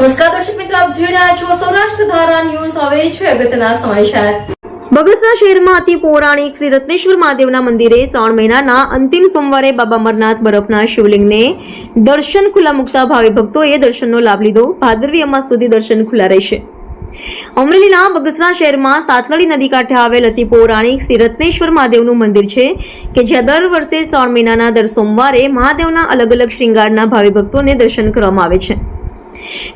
નમસ્કાર દર્શક મિત્રો, આપ જોઈ રહ્યા છો સૌરાષ્ટ્ર ધારા ન્યૂઝ. હવે છે અગત્યના સમાચાર. બગસરા શહેરમાં અતિ પૌરાણિક શ્રી રત્નેશ્વર મહાદેવના મંદિરે શ્રાવણ મહિનાના અંતિમ સોમવારે બાબા અમરનાથ બરફના શિવલિંગને દર્શન ખુલ્લા મુકતા ભાવે ભક્તોએ દર્શનનો લાભ લીધો. ભાદરવી અમાસ સુધી દર્શન ખુલ્લા રહેશે. અમરેલીના બગસરા શહેરમાં સાતલડી નદી કાંઠે આવેલ અતિ પૌરાણિક શ્રી રત્નેશ્વર મહાદેવનું મંદિર છે કે જ્યાં દર વર્ષે શ્રાવણ મહિનાના દર સોમવારે મહાદેવના અલગ અલગ શ્રૃંગારના ભાવિ ભક્તોને દર્શન કરવામાં આવે છે.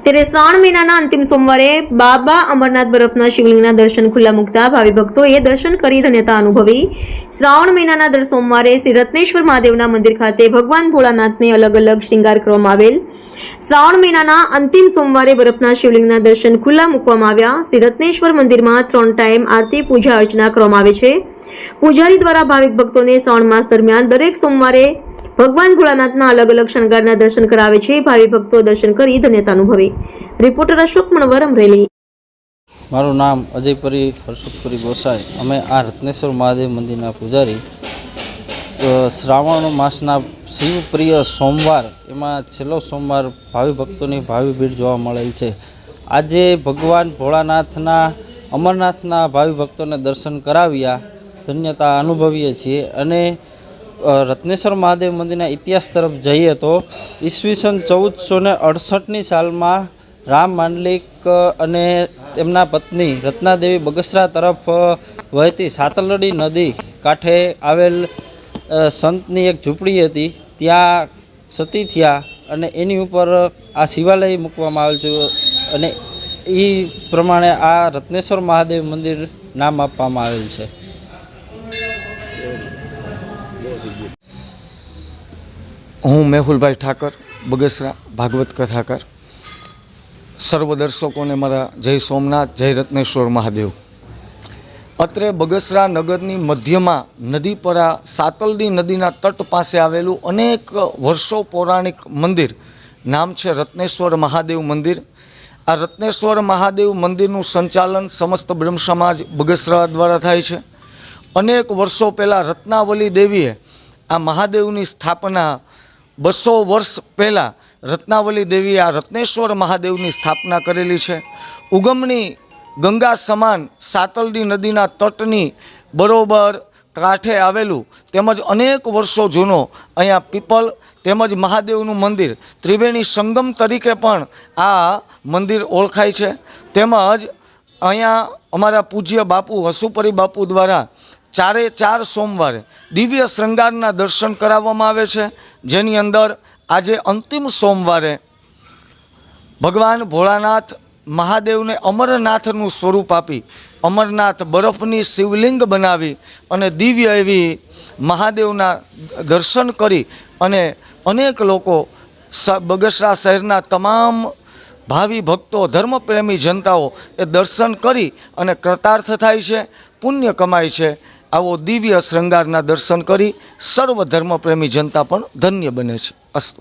ત્યારે શ્રાવણ મહિનાના અંતિમ સોમવારે બાબા અમરનાથ બરફના શિવલિંગના દર્શન ખુલ્લા મૂકતા ભાવિ ભક્તોએ દર્શન કરી ધન્યતા અનુભવી. શ્રાવણ મહિનાના દર સોમવારે શ્રી રત્નેશ્વર મહાદેવના મંદિર ખાતે ભગવાન ભોળાનાથને અલગ અલગ શૃંગાર કરવામાં આવેલ. શ્રાવણ મહિનાના અંતિમ સોમવારે બરફના શિવલિંગના દર્શન ખુલ્લા મૂકવામાં આવ્યા. શ્રી રત્નેશ્વર મંદિરમાં ત્રણ ટાઈમ આરતી, પૂજા અર્ચના કરવામાં આવે છે. પૂજારી દ્વારા ભાવિક ભક્તોને શ્રાવણ માસ દરમિયાન દરેક સોમવારે ભગવાન ભોળાનાથના અલગ અલગ શણગારના દર્શન કરાવે છે. ભાવિ ભક્તો દર્શન કરી ધન્યતા અનુભવી. રિપોર્ટર અશોક મણવર અમરેલી મારું નામ અજયપરી હર્ષુખપુરી ગોસાઈ. અમે આ રત્નેશ્વર મહાદેવ મંદિરના પૂજારી. શ્રાવણ માસના શિવપ્રિય સોમવાર, એમાં છેલ્લો સોમવાર ભાવિ ભક્તોની ભાવિ ભીડ જોવા મળેલ છે. આજે ભગવાન ભોળાનાથના, અમરનાથના ભાવિ ભક્તોને દર્શન કરાવ્યા. ધન્યતા અનુભવીએ છીએ અને રત્નેશ્વર મહાદેવ મંદિરના ઇતિહાસ તરફ જઈએ તો ઈસવીસન ચૌદસો ને અડસઠની સાલમાં રામ માંડલિક અને તેમના પત્ની રત્નાદેવી બગસરા તરફ વહેતી સાતલડી નદી કાંઠે આવેલ સંતની એક ઝૂંપડી હતી. ત્યાં સતી થયા અને એની ઉપર આ શિવાલય મૂકવામાં આવેલ છે અને એ પ્રમાણે આ રત્નેશ્વર મહાદેવ મંદિર નામ આપવામાં આવેલ છે. હું મેહુલભાઈ ઠાકર, બગસરા, ભાગવત કથાકાર. સર્વ દર્શકોને મારા જય સોમનાથ, જય રત્નેશ્વર મહાદેવ. અત્રે બગસરા નગરની મધ્યમાં નદી પર આ સાતલડી નદીના તટ પાસે આવેલું અનેક વર્ષો પૌરાણિક મંદિર, નામ છે રત્નેશ્વર મહાદેવ મંદિર. આ રત્નેશ્વર મહાદેવ મંદિરનું સંચાલન સમસ્ત બ્રહ્મ સમાજ બગસરા દ્વારા થાય છે. અનેક વર્ષો પહેલાં રત્નાવલી દેવીએ આ મહાદેવની સ્થાપના બસો વર્ષ પહેલાં રત્નાવલી દેવીએ આ રત્નેશ્વર મહાદેવની સ્થાપના કરેલી છે. ઉગમની ગંગા સમાન સાતલડી નદીના તટની બરોબર કાંઠે આવેલું તેમજ અનેક વર્ષો જૂનો અહીંયા પીપલ તેમજ મહાદેવનું મંદિર ત્રિવેણી સંગમ તરીકે પણ આ મંદિર ઓળખાય છે. તેમજ અહીંયા અમારા પૂજ્ય બાપુ હસુપરી બાપુ દ્વારા ચારે ચાર સોમવારે દિવ્ય શૃંગારના દર્શન કરાવવામાં આવે છે. જેની અંદર આજે અંતિમ સોમવારે ભગવાન ભોળાનાથ મહાદેવને અમરનાથનું સ્વરૂપ આપી અમરનાથ બરફની શિવલિંગ બનાવી અને દિવ્ય એવી મહાદેવના દર્શન કરી અને અનેક લોકો બગસરા શહેરના તમામ ભાવિ ભક્તો, ધર્મપ્રેમી જનતાઓ એ દર્શન કરી અને કૃતાર્થ થાય છે, પુણ્ય કમાય છે. આવો દિવ્ય શૃંગારના દર્શન કરી સર્વ ધર્મપ્રેમી જનતા પણ ધન્ય બને છે. અસ્તુ.